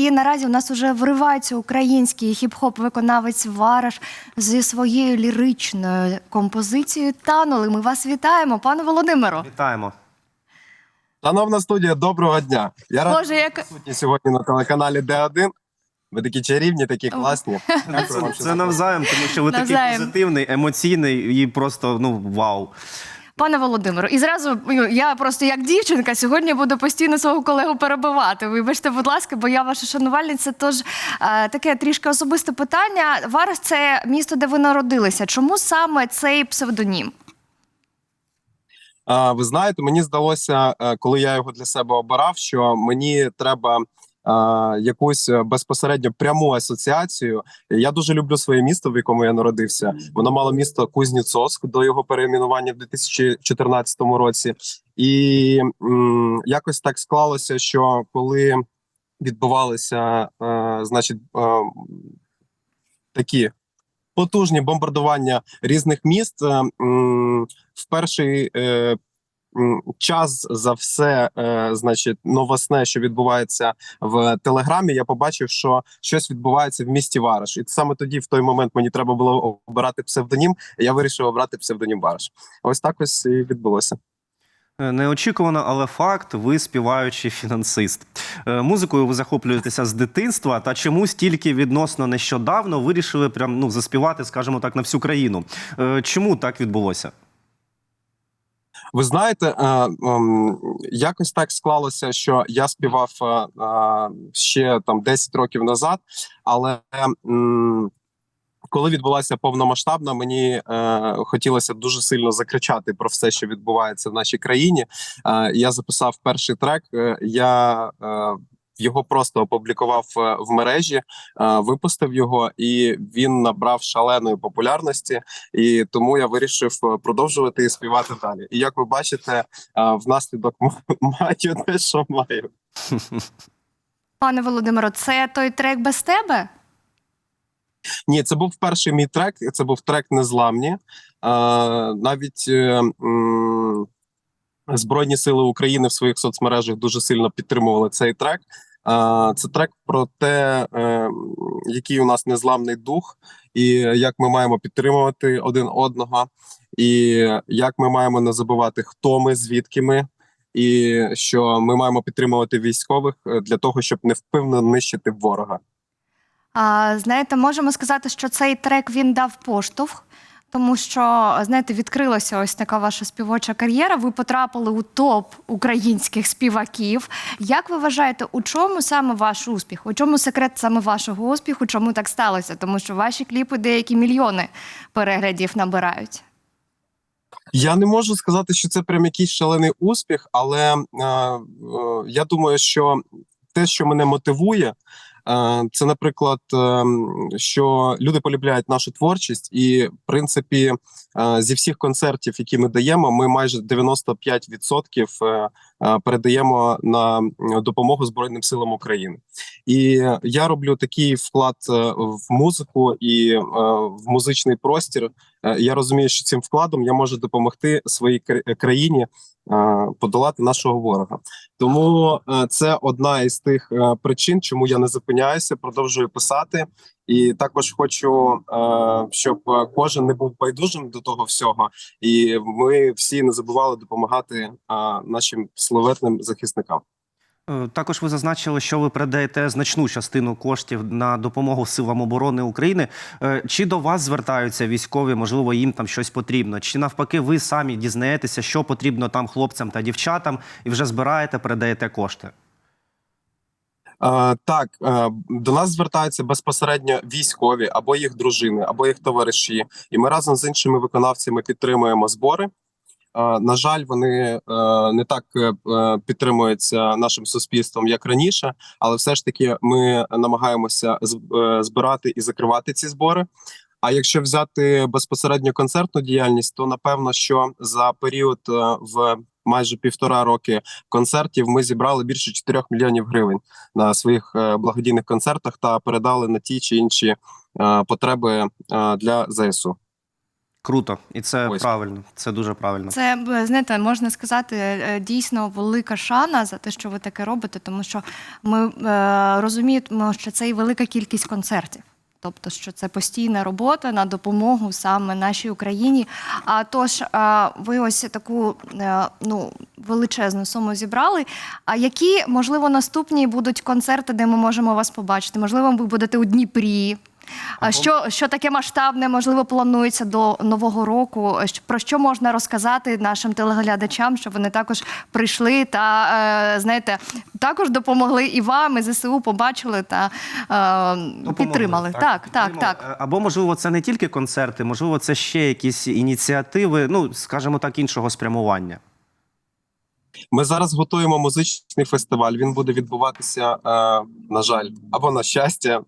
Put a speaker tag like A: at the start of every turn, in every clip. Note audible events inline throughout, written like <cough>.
A: І наразі у нас вже вривається український хіп-хоп виконавець Вараш зі своєю ліричною композицією Танули. Ми вас вітаємо, пане Володимиро.
B: Вітаємо.
C: Шановна студія, доброго дня. Я радий
A: Боже, як
C: присутній сьогодні на телеканалі Д1. Ви такі чарівні, такі класні. <laughs>
B: Це, це навзаєм, тому що ви такий позитивний, емоційний і просто ну вау.
A: Пане Володимиро, і зразу ну, я просто як дівчинка сьогодні буду постійно свого колегу перебивати. Вибачте, будь ласка, бо я ваша шанувальниця. Тож е, таке трішки особисте питання. Вараш це місто, де ви народилися. Чому саме цей псевдонім?
C: Ви знаєте, мені здалося, е, коли я його для себе обирав, що мені треба якусь е, безпосередньо пряму асоціацію. Я дуже люблю своє місто, в якому я народився. Воно мало місто Кузнєцовськ до його перейменування в 2014 році, і м, якось так склалося, що коли відбувалися, е, значить, е, такі потужні бомбардування різних міст. е, В перший е, час за все, е, значить, новосне, що відбувається в телеграмі, я побачив, що щось відбувається в місті Вараш. І саме тоді, в той момент, мені треба було обирати псевдонім. Я вирішив обрати псевдонім Вараш. Ось так ось і відбулося.
B: Е, Неочікувано, але факт, ви співаючий фінансист. Е, Музикою ви захоплюєтеся з дитинства, та чомусь тільки відносно нещодавно вирішили прям ну заспівати, скажімо так, на всю країну. Чому так відбулося?
C: Ви знаєте, е, ем, якось так склалося, що я співав е, е, ще там 10 років назад, але коли відбулася повномасштабна, мені е, хотілося дуже сильно закричати про все, що відбувається в нашій країні. Е, я записав перший трек. е, я е, його просто опублікував е, в мережі, е, випустив його, і він набрав шаленої популярності. І тому я вирішив е, продовжувати і співати далі. І як ви бачите, внаслідок маю те, що маю.
A: Пане Володимиро, це той трек без тебе?
C: Ні, це був перший мій трек. Це був трек Незламні. Навіть Збройні Сили України в своїх соцмережах дуже сильно підтримували цей трек. Це трек про те, е, який у нас незламний дух, і як ми маємо підтримувати один одного, і як ми маємо не забувати, хто ми, звідки ми. І що ми маємо підтримувати військових е, для того, щоб невпевно нищити ворога.
A: А, знаєте, можемо сказати, що цей трек він дав поштовх, тому що знаєте, відкрилася ось така ваша співоча кар'єра. Ви потрапили у топ українських співаків. Як ви вважаєте, у чому саме ваш успіх? У чому секрет саме вашого успіху? Чому так сталося? Тому що ваші кліпи деякі мільйони переглядів набирають.
C: Я не можу сказати, що це прям якийсь шалений успіх, але е, е, я думаю, що те, що мене мотивує, це, наприклад, е, що люди полюбляють нашу творчість, і в принципі, е, зі всіх концертів, які ми даємо, ми майже 95% е, е, передаємо на допомогу Збройним силам України. І я роблю такий вклад е, в музику і е, в музичний простір. Е, Я розумію, що цим вкладом я можу допомогти своїй країні е, подолати нашого ворога. Тому е, це одна із тих е, причин, чому я не зупиняюся, продовжую писати. І також хочу, е, щоб кожен не був байдужим до того всього, і ми всі не забували допомагати е, нашим славетним захисникам.
B: Е, Також ви зазначили, що ви передаєте значну частину коштів на допомогу силам оборони України. Чи до вас звертаються військові? Можливо, їм там щось потрібно? Чи навпаки, ви самі дізнаєтеся, що потрібно там хлопцям та дівчатам, і вже збираєте, передаєте кошти?
C: Так, е, до нас звертаються безпосередньо військові або їх дружини, або їх товариші, і ми разом з іншими виконавцями підтримуємо збори. На жаль, вони е, не так е, підтримуються нашим суспільством, як раніше, але все ж таки ми намагаємося збирати і закривати ці збори. А якщо взяти безпосередньо концертну діяльність, то напевно, що за період в майже півтора роки концертів ми зібрали більше 4 мільйонів гривень на своїх е, благодійних концертах та передали на ті чи інші е, потреби е, для ЗСУ.
B: Круто, і це
C: Ось.
B: правильно. Це дуже правильно.
A: Це знаєте, можна сказати, дійсно велика шана за те, що ви таке робите, тому що ми е, розуміємо, що це і велика кількість концертів. Тобто, що це постійна робота на допомогу саме нашій Україні. А тож, ви ось таку е, ну, величезну суму зібрали. А які, можливо, наступні будуть концерти, де ми можемо вас побачити? Можливо, ви будете у Дніпрі. А що, що таке масштабне, можливо, планується до нового року? Про що можна розказати нашим телеглядачам, щоб вони також прийшли та е, знаєте, також допомогли і вам, і ЗСУ побачили та е,
B: Допомогли,
A: підтримали. Так, так, так.
B: Підтримали. Е, Або, можливо, це не тільки концерти, можливо, це ще якісь ініціативи, ну, скажімо так, іншого спрямування.
C: Ми зараз готуємо музичний фестиваль. Він буде відбуватися, е, на жаль, або на щастя.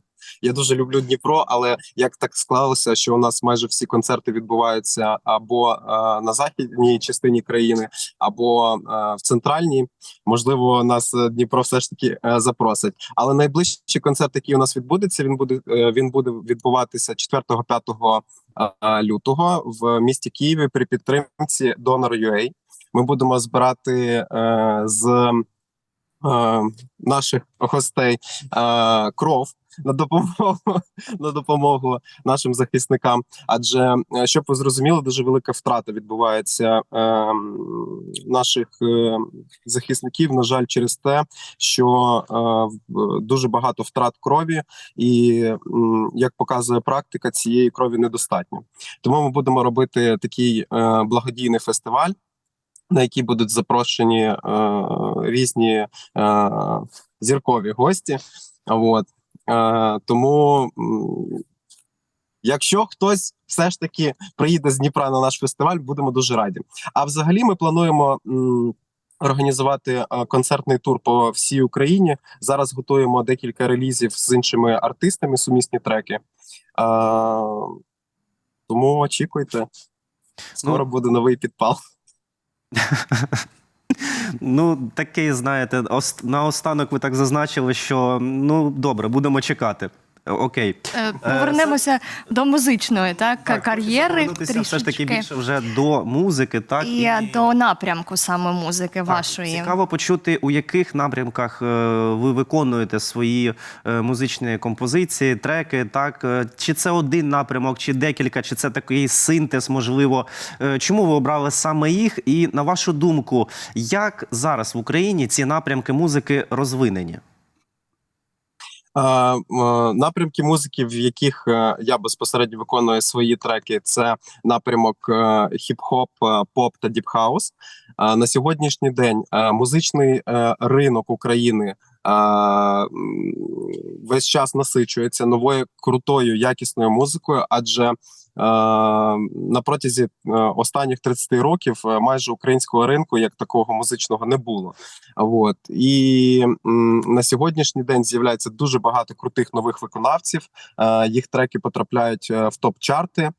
C: Я дуже люблю Дніпро, але як так склалося, що у нас майже всі концерти відбуваються або е, на західній частині країни, або е, в центральній. Можливо, нас е, Дніпро все ж таки запросить. Але найближчий концерт, який у нас відбудеться, він буде він буде відбуватися 4-5 е, лютого в місті Києві при підтримці Donor.ua. Ми будемо збирати з наших гостей кров на допомогу <laughs> на допомогу нашим захисникам. Адже е, щоб ви зрозуміли, дуже велика втрата відбувається е, наших е, захисників. На жаль, через те, що е, дуже багато втрат крові, і м, як показує практика, цієї крові недостатньо. Тому ми будемо робити такий е, благодійний фестиваль на які будуть запрошені е, різні е, зіркові гості. От. Е, тому, якщо хтось все ж таки приїде з Дніпра на наш фестиваль, будемо дуже раді. А взагалі, ми плануємо. Організувати е, концертний тур по всій Україні. Зараз готуємо декілька релізів з іншими артистами, сумісні треки. Е, тому очікуйте. Скоро
B: Ну,
C: буде новий підпал. <laughs>
B: Ну, такий, знаєте, ост- наостанок ви так зазначили, що ну добре, будемо чекати. Е, Окей.
A: Е, Повернемося до музичної так,
B: Так,
A: кар'єри.
B: все ж таки більше вже до музики, так
A: І, до напрямку саме музики
B: Так,
A: вашої.
B: Цікаво почути, у яких напрямках е, ви виконуєте свої музичні композиції, треки. Так чи це один напрямок, чи декілька, чи це такий синтез, можливо. Чому ви обрали саме їх? І на вашу думку, як зараз в Україні ці напрямки музики розвинені?
C: Е, е, Напрямки музики, в яких е, я безпосередньо виконую свої треки, це напрямок хіп-хоп, поп та діпхаус. На сьогоднішній день музичний ринок України весь час насичується новою крутою якісною музикою, адже на протязі е, останніх 30 років е, майже українського ринку як такого музичного не було. От і на сьогоднішній день з'являється дуже багато крутих нових виконавців. Е, їх треки потрапляють е, в топ-чарти. Е,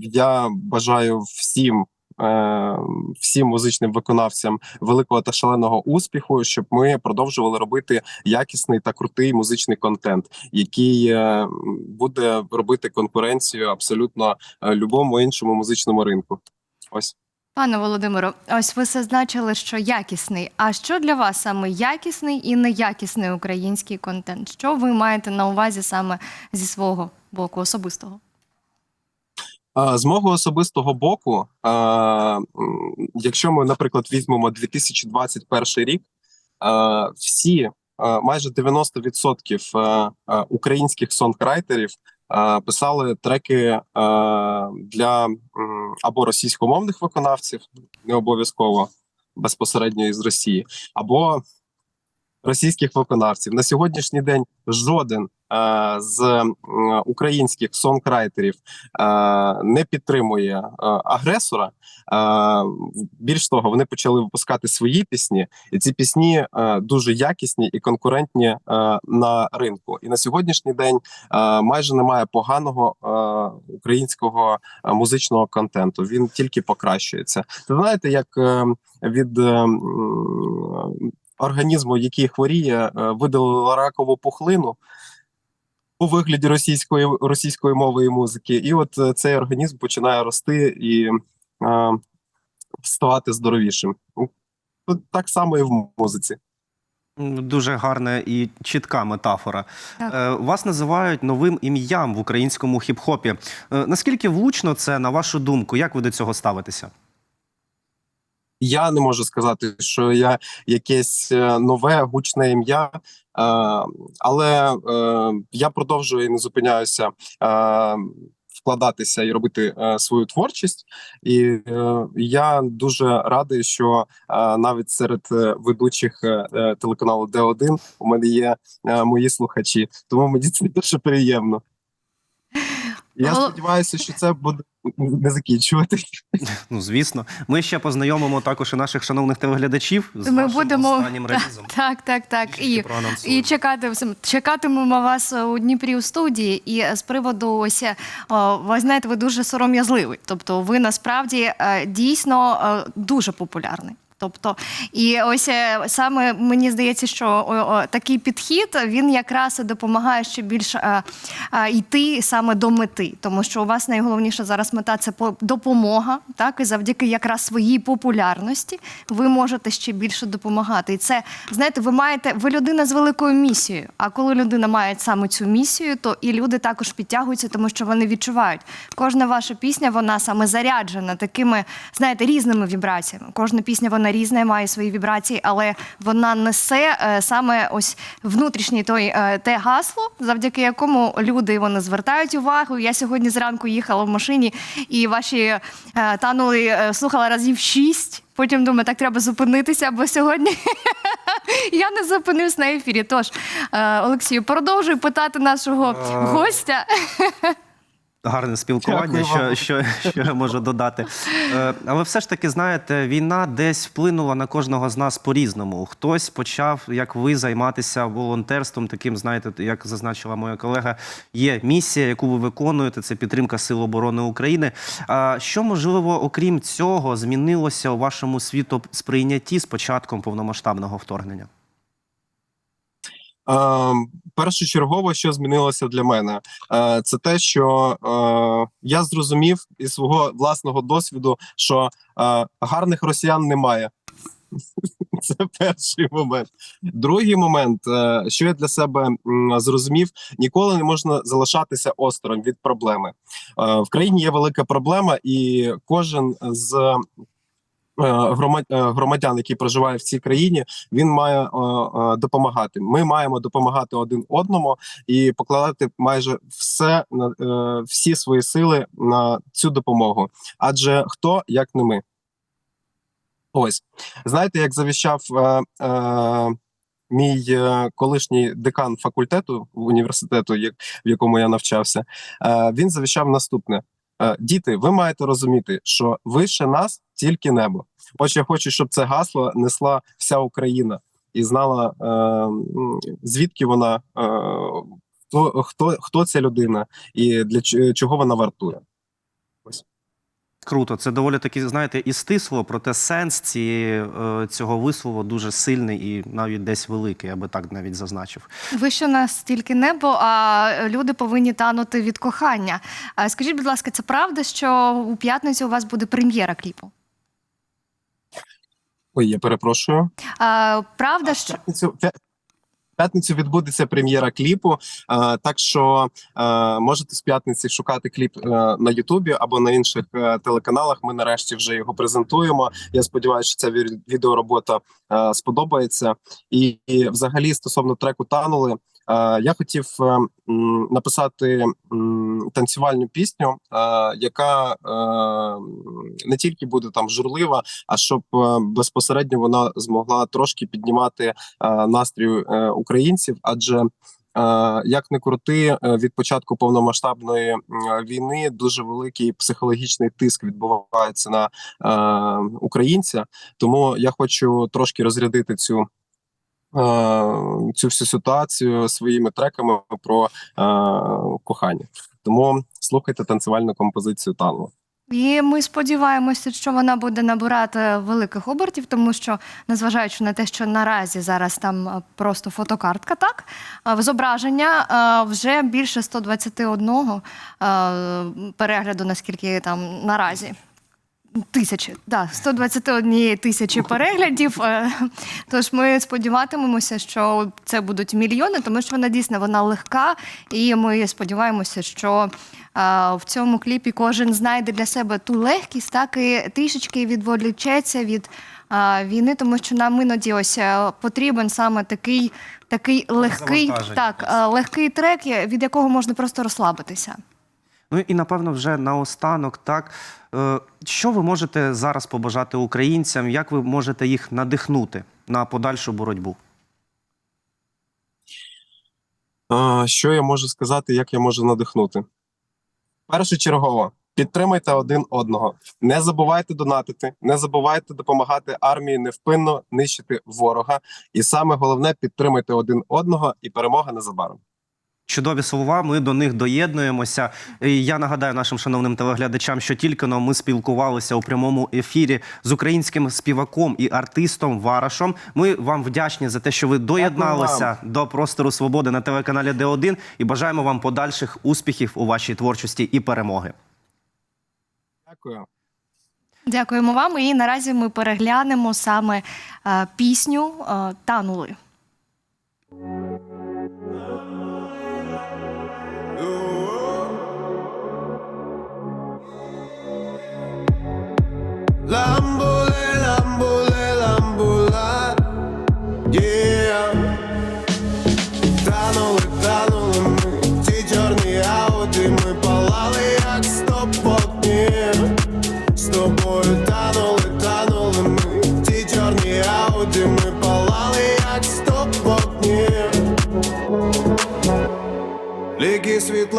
C: я бажаю всім. Е, Всім музичним виконавцям великого та шаленого успіху, щоб ми продовжували робити якісний та крутий музичний контент, який е, буде робити конкуренцію абсолютно е, любому іншому музичному ринку. Ось.
A: Пане Володимиро, ось ви зазначили, що якісний. А що для вас саме якісний і неякісний український контент? Що ви маєте на увазі саме зі свого боку особистого?
C: З мого особистого боку, якщо ми, наприклад, візьмемо 2021 рік, всі майже 90% е, е, українських сонграйтерів писали треки для або російськомовних виконавців, не обов'язково безпосередньо із Росії, або російських виконавців. На сьогоднішній день жоден е, з м, українських сонграйтерів е, не підтримує е, агресора. Е, більш того, вони почали випускати свої пісні, і ці пісні е, дуже якісні і конкурентні е, на ринку. І на сьогоднішній день е, майже немає поганого е, українського е, музичного контенту. Він тільки покращується. Ви знаєте, як е, від е, організму, який хворіє, е, видалили ракову пухлину. у вигляді російської російської мови і музики. І от е, цей організм починає рости і е, ставати здоровішим. Так само і в музиці.
B: Дуже гарна і чітка метафора.
A: Так.
B: Е, Вас називають новим ім'ям в українському хіп-хопі. Е, Наскільки влучно це, на вашу думку? Як ви до цього ставитеся?
C: Я не можу сказати, що я якесь е, нове гучне ім'я, е, але е, я продовжую і не зупиняюся вкладатися і робити свою творчість. І я дуже радий, що навіть серед ведучих телеканалу Д1 у мене є мої слухачі, тому мені це дуже приємно. Я сподіваюся, що це буде не закінчувати.
B: Ну, звісно, ми ще познайомимо також і наших шановних телеглядачів з
A: Ми
B: вашим
A: будемо
B: останнім релізом.
A: Так, так, так. І, і чекати, чекатимемо вас у Дніпрі у студії. І з приводу ось е, о, ви знаєте, ви дуже сором'язливий. Тобто, ви насправді е, дійсно е, дуже популярний. Тобто, і ось е, саме мені здається, що такий підхід він якраз допомагає ще більш е, е, йти саме до мети, тому що у вас найголовніша зараз мета це по- допомога, так і завдяки якраз своїй популярності ви можете ще більше допомагати. І це знаєте, ви маєте ви людина з великою місією. А коли людина має саме цю місію, то і люди також підтягуються, тому що вони відчувають. Кожна ваша пісня, вона саме заряджена такими, знаєте, різними вібраціями. Кожна пісня вона різна, має свої вібрації, але вона несе е, саме ось внутрішній той е, те гасло, завдяки якому люди вони звертають увагу. Я сьогодні зранку їхала в машині, і ваші е, танули слухала разів шість. Потім думаю, так треба зупинитися, бо сьогодні <laughs> я не зупинився на ефірі. Тож, Олексію, продовжуй питати нашого гостя. <laughs>
B: Гарне спілкування, що, що, що я можу додати. Е, але все ж таки, знаєте, війна десь вплинула на кожного з нас по-різному. Хтось почав, як ви, займатися волонтерством, таким, знаєте, як зазначила моя колега, є місія, яку ви виконуєте, це підтримка Сил оборони України. А що, можливо, окрім цього, змінилося у вашому світосприйнятті з початком повномасштабного вторгнення?
C: Е, першочергово, що змінилося для мене, е, це те, що е, я зрозумів із свого власного досвіду, що е, гарних росіян немає. <laughs> Це перший момент. Другий момент, що я для себе зрозумів, ніколи не можна залишатися осторонь від проблеми. В країні є велика проблема, і кожен з громадян, який проживає в цій країні, він має е, е, допомагати. Ми маємо допомагати один одному і покладати майже все на е, всі свої сили на цю допомогу. Адже хто як не ми? Ось знаєте, як завіщав е, е, мій е, колишній декан факультету університету, як, в якому я навчався, е, він завіщав наступне: Е, діти, ви маєте розуміти, що вище нас тільки небо. Отже, я хочу, щоб це гасло несла вся Україна і знала, е, звідки вона, е, хто, хто, хто ця людина і для чого вона вартує.
B: Круто, це доволі таки, знаєте, і стисло, проте сенс цієї, е, цього вислову дуже сильний і навіть десь великий, я би так навіть зазначив.
A: Ви що нас тільки небо, а люди повинні танути від кохання. А Скажіть, будь ласка, це правда, що у п'ятницю у вас буде прем'єра кліпу?
C: Ой, я перепрошую.
A: А, правда, що
C: п'ятницю, п'ятницю відбудеться прем'єра кліпу. А, так що а, можете з п'ятниці шукати кліп а, на Ютубі або на інших а, телеканалах. Ми нарешті вже його презентуємо. Я сподіваюся, що ця ві- відеоробота а, сподобається. І, і взагалі, стосовно треку танули. Е, Я хотів е, написати танцювальну пісню, е, яка не тільки буде там журлива, а щоб безпосередньо вона змогла трошки піднімати настрій українців, адже як не крути, від початку повномасштабної війни дуже великий психологічний тиск відбувається на українця. Тому я хочу трошки розрядити цю. Е, Цю всю ситуацію своїми треками про е, кохання. Тому слухайте танцювальну композицію танго.
A: І ми сподіваємося, що вона буде набирати великих обертів, тому що, незважаючи на те, що наразі зараз там е, просто фотокартка, так е, в зображення е, вже більше 121 е, перегляду, наскільки там наразі. Тисячі, да, 121 тисячі переглядів. Е, Тож ми сподіватимемося, що це будуть мільйони, тому що вона дійсно вона легка, і ми сподіваємося, що е, в цьому кліпі кожен знайде для себе ту легкість, так і трішечки відволічеться від е, війни, тому що нам іноді ось потрібен саме такий, такий легкий, так, легкий трек, від якого можна просто розслабитися.
B: Ну і напевно, вже наостанок, так е, що ви можете зараз побажати українцям? Як ви можете їх надихнути на подальшу боротьбу?
C: Що я можу сказати, як я можу надихнути? Першочергово, підтримайте один одного. Не забувайте донатити, не забувайте допомагати армії невпинно нищити ворога. І саме головне підтримайте один одного, і перемога незабаром.
B: Чудові слова, ми до них доєднуємося. І я нагадаю нашим шановним телеглядачам, що тільки но ми спілкувалися у прямому ефірі з українським співаком і артистом Варашом. Ми вам вдячні за те, що ви доєдналися до простору свободи на телеканалі Д1 і бажаємо вам подальших успіхів у вашій творчості і перемоги.
C: Дякую.
A: Дякуємо вам. І наразі ми переглянемо саме е, пісню е, Танули.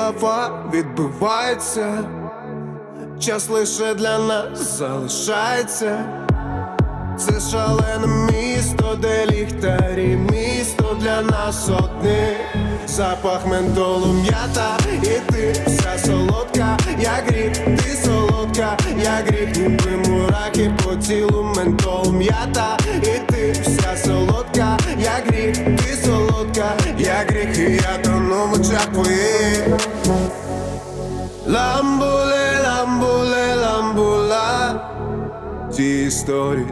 D: Ліки світлофа відбиваються. Час лише для нас залишається. Це шалене місто, де ліхтарі, місто для нас одне. Запах ментолу м'ята, і ти вся солодка, як гріх, ти солодка, як гріх, ніби мурахи по тілу ментол м'ята, і ти вся солодка, як гріх, ти солодка, як гріх, і я тону в очах твоїх. Ламбуле, ламбуле, ламбула Ті історії,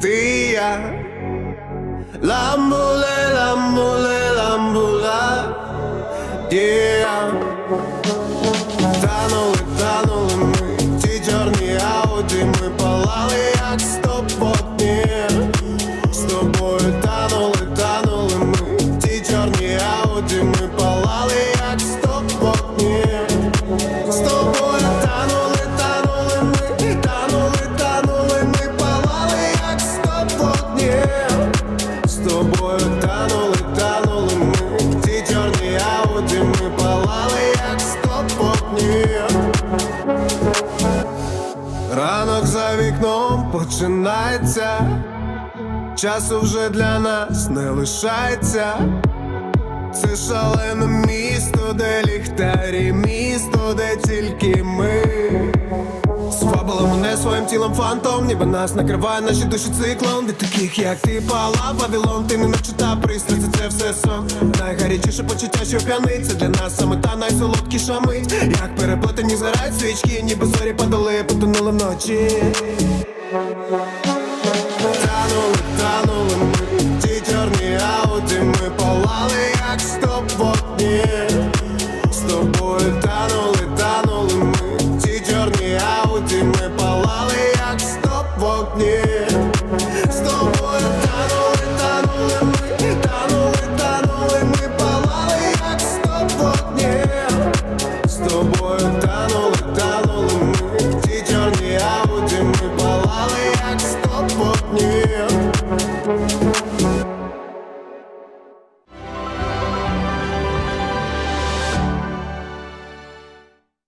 D: ти я Ламбуле, ламбуле, ламбула yeah. Танули, танули ми Ті чорні ауди Ми палали, як Ранок за вікном починається, часу вже для нас не лишається. Це шалене місто, де ліхтарі, місто, де тільки ми. Звабила мене своїм тілом фантом, ніби нас накриває наші душі циклом. Від таких, як ти пала, Вавілон, ти не наче та пристриця, це все сон. Найгарячіше почуття, що п'яниця Для нас саме та найсолодкіша мить. Як переплетені згорають свічки, ніби зорі падали, потонули вночі. Танули, танули